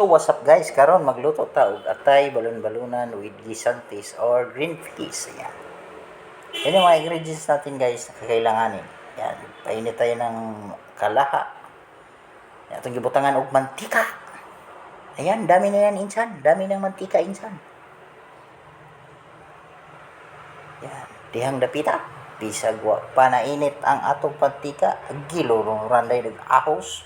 So what's up guys? Karon magluto ta og atay balon-balunan with gisantis or green peas. Ayan. Yan yung mga ingredients natin guys na kakailanganin. Yan. Painit tayo ng kalaha. Yan. Itong gibutangan og mantika. Ayan, dami na yan insan. Dami ng mantika insan. Yan. Dihang dapita. Bisag wa panainit ang atong mantika. Gilurong randay ng ahos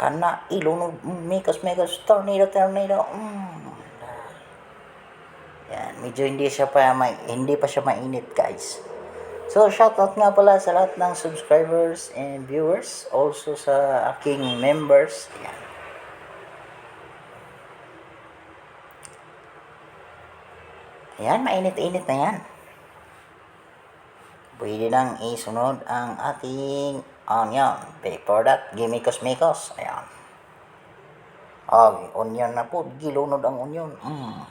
kana ilong megas megas tornado tornado mm. yan medyo hindi siya pa may hindi pa siya mainit guys so shoutout nga pala sa lahat ng subscribers and viewers also sa aking members yan Ayan, mainit-init na yan. Pwede nang isunod ang ating onion. Before that, gimikos-mikos. Ayan. Oh, onion na po. Gilunod ang onion. Mm.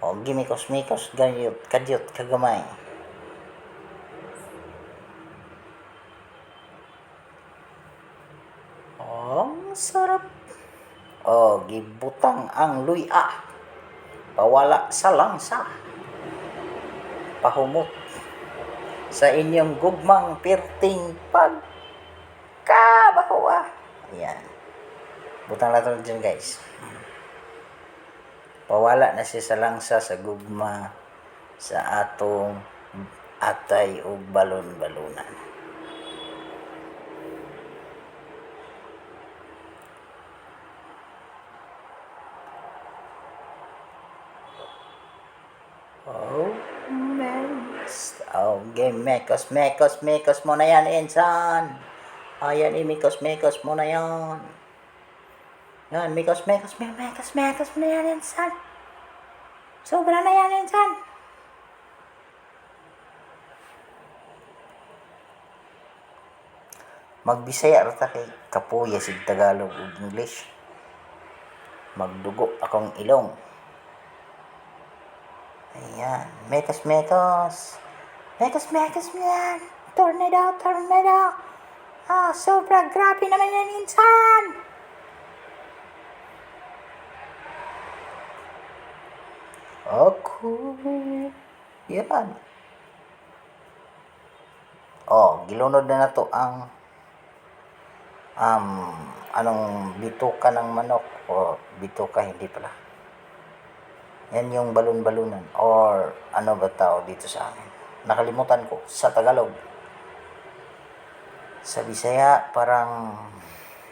O, gimikos-mikos. Gayot, kadyot, kagamay. Ang sarap. Oh, gibutang ang luya. Pawala sa langsa. Pahumot sa inyong gugmang pirting pagkabawa. Ayan. Butang natin dyan guys. Pawala na siya sa langsa sa gugma sa atong atay o balon-balunan. Oh, mess. Okay, mekos, mekos, mekos mo na yan, insan. Ayan, eh, mekos, mekos mo na yan. Yan, mekos, mekos, mekos, mekos, mekos mo na yan, insan. Sobra na yan, insan. Magbisaya rata kay kapuya sig Tagalog ug English. Magdugo akong ilong. Ayan. Metos, metos. Metos, metos mo. Tornado, tornado. Ah, sobra grabe naman yan, insan. Ako. Yan. Oh, gilunod na na to ang um, anong bituka ng manok o bituka hindi pala. Yan yung balon-balunan or ano ba tao dito sa amin. Nakalimutan ko sa Tagalog. Sa Bisaya parang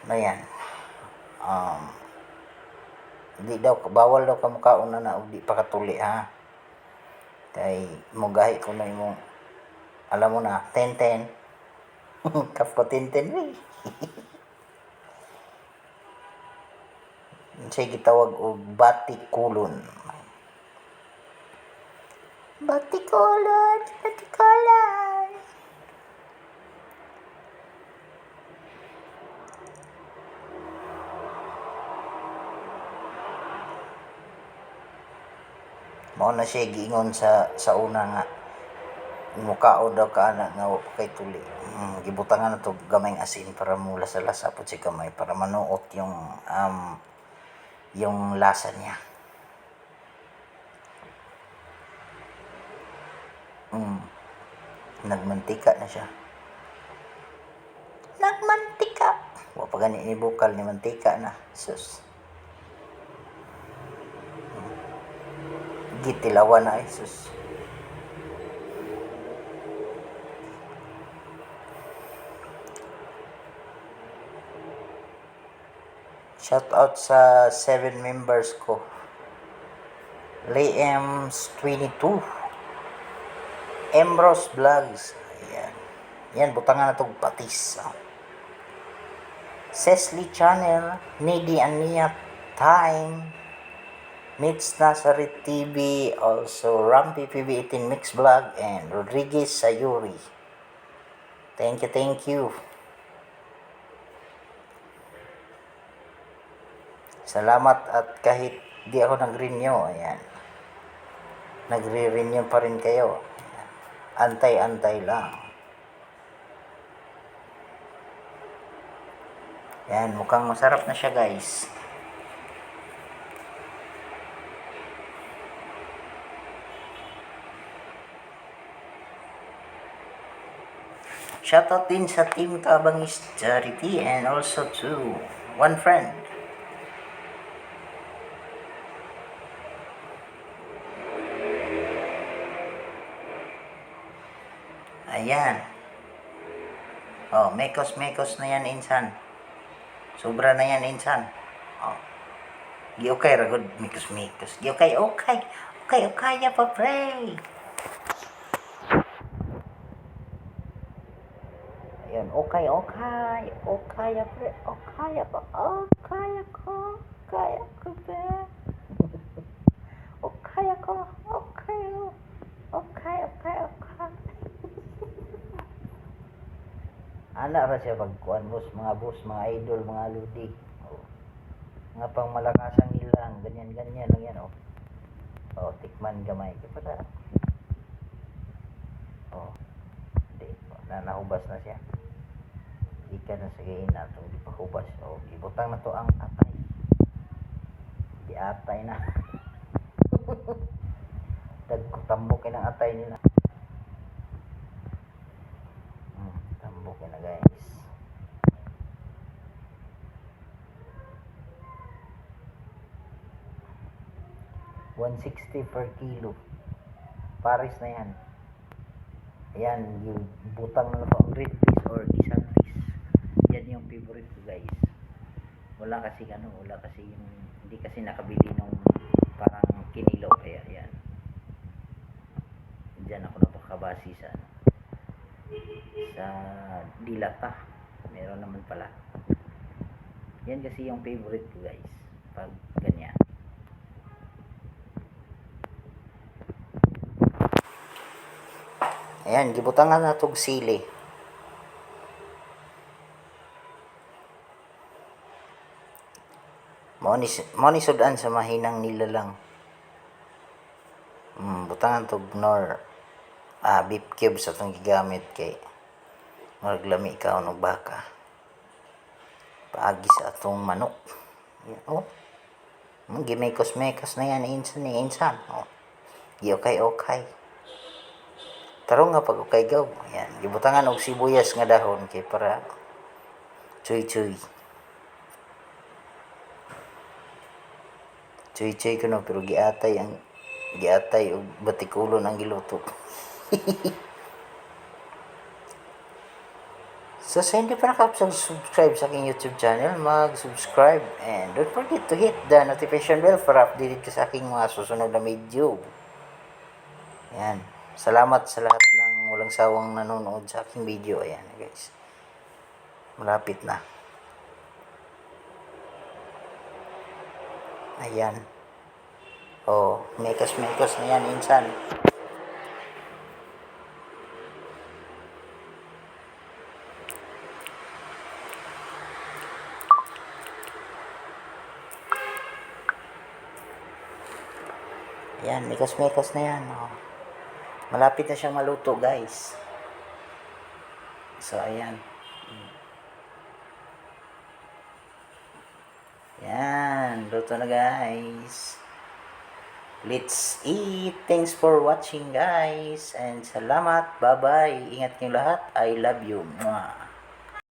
na yan. Um, di daw bawal daw ka mukaon na na di pa katuli ha. Kay mugahi ko na imong alam mo na 10-10. Kapko 10-10 eh. Siya gitawag og batikulon. Batikulon, batikulon. Mao na siya giingon sa sa una nga mukao daw ka ana nga kay tuli. Mm, gibutangan na to gamayng asin para mula sa lasa pud si gamay para manuot yung um, yung lasa niya. Mm. Nagmantika na siya. Nagmantika. Wa pa gani ni bukal ni mantika na. Sus. Gitilawan na ay sus. Shout out sa 7 members ko. Liam's 22. Emros Vlogs. Ayan. Yan, butangan na itong patis. Oh. Cecily Channel, Needy Ania Time, Mitz Nazareth TV, also Rampi PB18 Mix Vlog, and Rodriguez Sayuri. Thank you, thank you. Salamat at kahit di ako nag-renew, ayan. Nagre-renew pa rin kayo. Antay-antay lang. Yan, mukhang masarap na siya guys. Shoutout din sa Team Kabangis Charity and also to one friend. Ayan. Oh, mekos-mekos na yan, insan. Sobra na yan, insan. Oh. Giokay ra gud mikos-mikos. Giokay, okay. Okay, okay, ya pa, pray. Ayun, okay, okay. Okay, ya, pre. Okay, ya pa. Okay, ako. Okay, ako, pre. Okay, ako. Okay. Okay, okay, okay. ana ra siya pagkuan boss mga boss mga idol mga ludi oh. nga pang malakasang ilang ganyan ganyan lang yan oh. Oh tikman gamay. Kapata oh. Di na nahubas na siya. Ikan na sa gain na itong di pahubas oh ibutang na to ang atay. Di atay na. Dagkutambok ng atay nila. Hmm, tambok na gaya 160 per kilo. Pares na yan. Ayan, yung butang na pa green fish or isang fish. Yan yung favorite ko guys. Wala kasi ano, wala kasi yung, hindi kasi nakabili ng parang kinilo kaya yan. Diyan ako napakabasi sa sa dilata. Meron naman pala. Yan kasi yung favorite ko guys. Pag ganyan. Ayan, gibutangan na tog sili. Mao ni mao ni sudan sa mahinang nilalang. Mm, butangan tog nor ah, beef cubes sa itong gigamit kay maglami ka og baka. Paagi sa atong manok. Yan, oh. Mm, gimekos-mekos na yan insan ni insan. Oh. Okay okay. Tarong nga pag okay gaw. Yan, gibutangan og sibuyas nga dahon kay para chuy-chuy. Chuy-chuy ko no, pero giatay ang giatay og batikulon ang giluto. so, sa hindi pa nakapag-subscribe sa aking YouTube channel, mag-subscribe and don't forget to hit the notification bell para updated ka sa aking mga susunod na video. Yan. Salamat sa lahat ng walang sawang nanonood sa aking video. Ayan, guys. Malapit na. Ayan. Oh, mekas-mekas na yan, insan. Ayan, mekas-mekas na yan. Oh. Malapit na siyang maluto, guys. So, ayan. Yan, luto na guys. Let's eat. Thanks for watching guys. And salamat. Bye-bye. Ingat niyo lahat. I love you. Mwah.